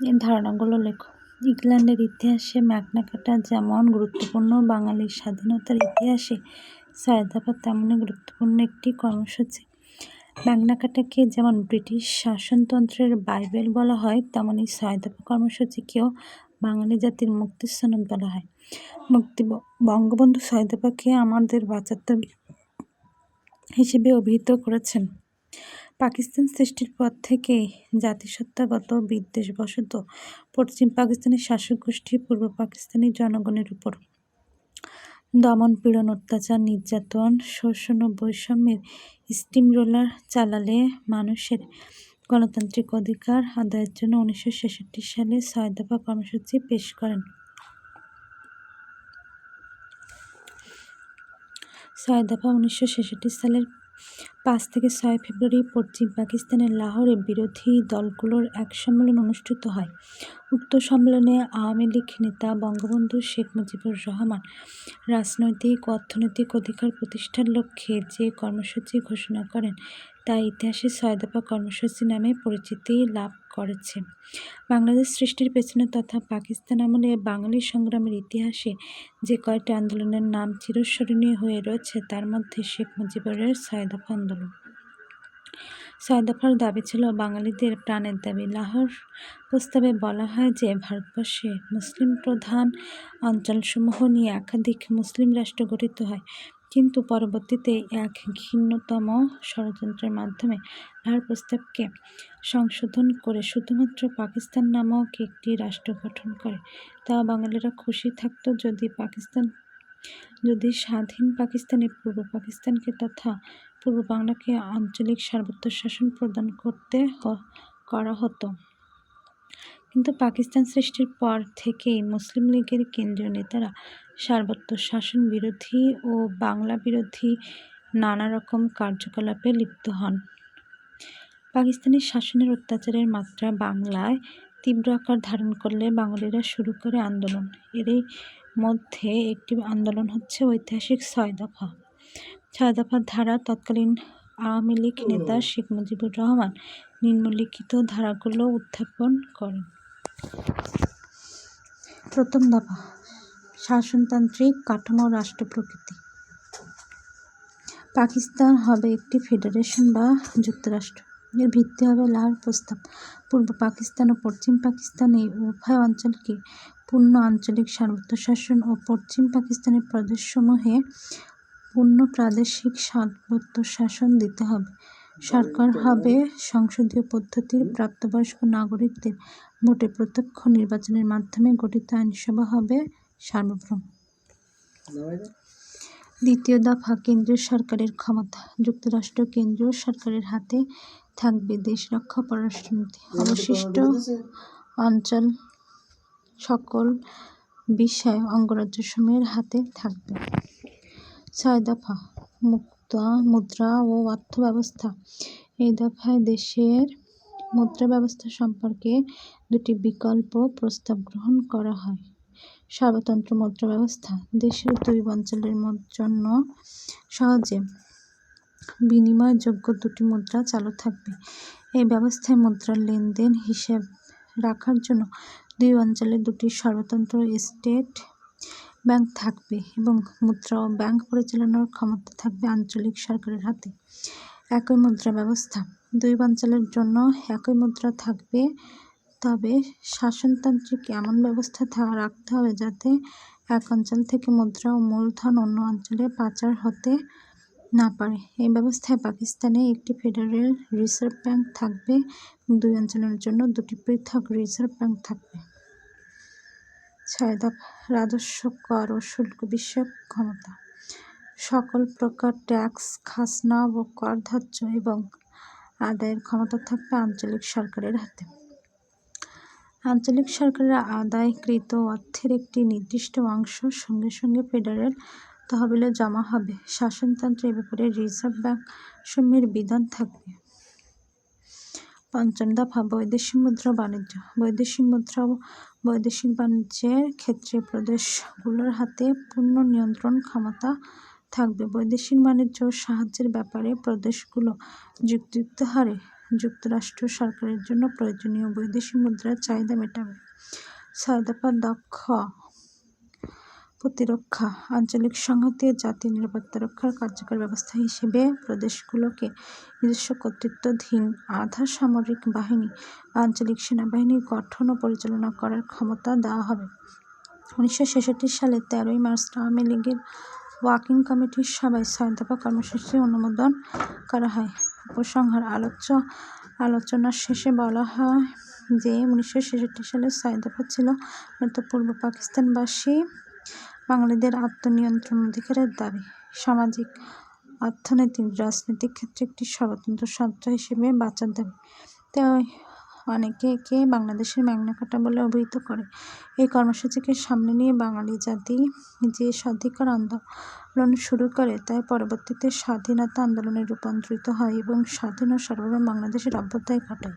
এর ধারণাগুলো লেখো। ইংল্যান্ডের ইতিহাসে ম্যাগনাকাটা যেমন গুরুত্বপূর্ণ, বাঙালির স্বাধীনতার ইতিহাসে সায়দাপা তেমনই গুরুত্বপূর্ণ একটি কর্মসূচি। ম্যাগনাকাটাকে যেমন ব্রিটিশ শাসনতন্ত্রের বাইবেল বলা হয়, তেমনই সায়দাপা কর্মসূচিকেও বাঙালি জাতির মুক্তির সনদ বলা হয়। মুক্তি বঙ্গবন্ধু সায়দাপাকে আমাদের বাঁচাতে হিসেবে অভিহিত করেছেন। পাকিস্তান সৃষ্টির পর থেকেই জাতিসত্তাগত বিদ্বেষবশত পশ্চিম পাকিস্তানের শাসক গোষ্ঠী পূর্ব পাকিস্তানি জনগণের উপর দমন পীড়ন, অত্যাচার, নির্যাতন, শোষণ ও বৈষম্যের স্টিম রোলার চালালে মানুষের গণতান্ত্রিক অধিকার আদায়ের জন্য উনিশশো ছেষট্টি সালে ছয় দফা কর্মসূচি পেশ করেন। ছয় দফা উনিশশো ছেষট্টি সালের পাঁচ থেকে ছয় ফেব্রুয়ারি পশ্চিম পাকিস্তানের লাহোরে বিরোধী দলগুলোর এক সম্মেলন অনুষ্ঠিত হয়। উক্ত সম্মেলনে আওয়ামী লীগ নেতা বঙ্গবন্ধু শেখ মুজিবুর রহমান, রাজনৈতিক, অর্থনৈতিক অধিকার প্রতিষ্ঠার লক্ষ্যে যে কর্মসূচি ঘোষণা করেন, তা ইতিহাসে ছয় দফা কর্মসূচি নামে পরিচিতি লাভ করেছে। বাংলাদেশ সৃষ্টির পেছনে তথা পাকিস্তান আমলে বাঙালি সংগ্রামের ইতিহাসে যে কয়টি আন্দোলনের নাম চিরস্মরণীয় হয়ে রয়েছে, তার মধ্যে শেখ মুজিবুরের ছয় দফা আন্দোলন। ছয় দফার দাবি ছিল, বাঙালিদের প্রাণের দাবি। লাহোর প্রস্তাবে বলা হয় যে, ভারতবর্ষে মুসলিম প্রধান অঞ্চলসমূহ নিয়ে একাধিক মুসলিম রাষ্ট্র গঠিত হয়। কিন্তু পরবর্তীতে এক ঘৃণ্যতম ষড়যন্ত্রের মাধ্যমে লাহোর প্রস্তাবকে সংশোধন করে শুধুমাত্র পাকিস্তান নামক একটি রাষ্ট্র গঠন করে। তা বাঙালিরা খুশি থাকত যদি পাকিস্তান, যদি স্বাধীন পাকিস্তানে পূর্ব পাকিস্তানকে তথা পূর্ব বাংলাকে আঞ্চলিক সার্বত্ব শাসন প্রদান করতে করা হতো। কিন্তু পাকিস্তান সৃষ্টির পর থেকেই মুসলিম লীগের কেন্দ্রীয় নেতারা সার্বত্ব শাসন বিরোধী ও বাংলা বিরোধী নানা রকম কার্যকলাপে লিপ্ত হন। পাকিস্তানি শাসনের অত্যাচারের মাত্রা বাংলায় তীব্র আকার ধারণ করলে বাঙালিরা শুরু করে আন্দোলন। এরই মধ্যে একটি আন্দোলন হচ্ছে ঐতিহাসিক ছয় দফা। ছয় দফার ধারা তৎকালীন আওয়ামী লীগ নেতা শেখ মুজিবুর রহমান নিম্নলিখিত ধারাগুলো উত্থাপন করেন। প্রথম দফা শাসনতান্ত্রিক কাঠামো রাষ্ট্র প্রকৃতি। পাকিস্তান হবে একটি ফেডারেশন বা যুক্তরাষ্ট্র। এর ভিত্তি হবে লাহোর প্রস্তাব। পূর্ব পাকিস্তান ও পশ্চিম পাকিস্তান এই উভয় অঞ্চলকে পূর্ণ আঞ্চলিক শাসন ও পশ্চিম পাকিস্তানের প্রদেশসমূহে পূর্ণ প্রাদেশিক শাসন দিতে হবে। সরকার হবে সংসদীয় পদ্ধতির প্রাপ্তবয়স্ক নাগরিকদের। ভোটে প্রত্যক্ষ নির্বাচনের মাধ্যমে গঠিত আইনসভা হবে সার্বভৌম। দ্বিতীয় দফা কেন্দ্রীয় সরকারের ক্ষমতা। যুক্তরাষ্ট্র কেন্দ্রীয় সরকারের হাতে থাকবে দেশ রক্ষা পররাষ্ট্রনীতি। অবশিষ্ট অঞ্চল সকল বিষয় অঙ্গরাজ্যসমূহের হাতে থাকবে। ছয় দফা, মুক্ত, মুদ্রা ও অর্থ ব্যবস্থা এই দফায় দেশের মুদ্রা ব্যবস্থা সম্পর্কে দুটি বিকল্প প্রস্তাব গ্রহণ করা হয়। সর্বতন্ত্র মুদ্রা ব্যবস্থা দেশের দুই অঞ্চলের জন্য সহজে বিনিময়যোগ্য দুটি মুদ্রা চালু থাকবে। এই ব্যবস্থায় মুদ্রার লেনদেন হিসেব রাখার জন্য দুই অঞ্চলে দুটি সর্বতন্ত্র স্টেট ব্যাংক থাকবে এবং মুদ্রা ব্যাংক পরিচালনার ক্ষমতা থাকবে আঞ্চলিক সরকারের হাতে। একই মুদ্রা ব্যবস্থা। দুই অঞ্চলের জন্য একই মুদ্রা থাকবে। তবে শাসনতান্ত্রিক এমন ব্যবস্থা রাখতে হবে যাতে এক অঞ্চল থেকে মুদ্রা ও মূলধন অন্য অঞ্চলে পাচার হতে না পারে। এই ব্যবস্থায় পাকিস্তানে একটি ফেডারেল রিজার্ভ ব্যাংক থাকবে দুই অঞ্চলের জন্য দুটি পৃথক রিজার্ভ ব্যাংক থাকবে। ছয় দফা রাজস্ব কর ও শুল্ক বিষয়ক ক্ষমতা। সকল প্রকার ট্যাক্স খাসনা ও কর ধার্য এবং আদায়ের ক্ষমতা থাকবে আঞ্চলিক সরকারের হাতে। আঞ্চলিক সরকারের আদায়কৃত অর্থের একটি নির্দিষ্ট অংশ সঙ্গে সঙ্গে ফেডারেল তহবিলে জমা হবে। শাসনতন্ত্র এ ব্যাপারে রিজার্ভ ব্যাংক সমূহের বিধান থাকবে। পঞ্চম দফা বৈদেশিক মুদ্রা বাণিজ্য। বৈদেশিক মুদ্রা বৈদেশিক বাণিজ্যের ক্ষেত্রে প্রদেশগুলোর হাতে পূর্ণ নিয়ন্ত্রণ ক্ষমতা থাকবে। বৈদেশিক বাণিজ্য সাহায্যের ব্যাপারে প্রদেশগুলো যুক্তিযুক্ত হারে যুক্তরাষ্ট্র সরকারের জন্য প্রয়োজনীয় বৈদেশিক মুদ্রার চাহিদা মেটাবে। দফা দক্ষ প্রতিরক্ষা, আঞ্চলিক সংহতি জাতীয় নিরাপত্তা রক্ষার কার্যকর ব্যবস্থা হিসেবে প্রদেশগুলোকে নিজস্ব কর্তৃত্বাধীন আধা সামরিক বাহিনী, আঞ্চলিক সেনাবাহিনী গঠন ও পরিচালনা করার ক্ষমতা দেওয়া হবে। উনিশশো ছেষট্টি সালের তেরোই মার্চ আওয়ামী লীগের ওয়ার্কিং কমিটির সভায় ছয় দফা কর্মসূচি অনুমোদন করা হয়। উপসংহার আলোচ্য আলোচনার শেষে বলা হয় যে, উনিশশো ছেষট্টি সালের ছয় দফা ছিল পূর্ব পাকিস্তানবাসী বাঙালিদের আত্মনিয়ন্ত্রণ অধিকারের দাবি। সামাজিক অর্থনৈতিক রাজনৈতিক ক্ষেত্রে একটি স্বতন্ত্র সত্তা হিসেবে বাঁচার দাবি। তাই অনেকে একে বাংলাদেশের ম্যাগনা বলে অভিহিত করে। এই কর্মসূচিকে সামনে নিয়ে বাঙালি জাতি যে স্বাধিকার আন্দোলন শুরু করে, তাই পরবর্তীতে স্বাধীনতা আন্দোলনে রূপান্তরিত হয় এবং স্বাধীন ও সার্বভৌম বাংলাদেশের অভ্যুদয় ঘটায়।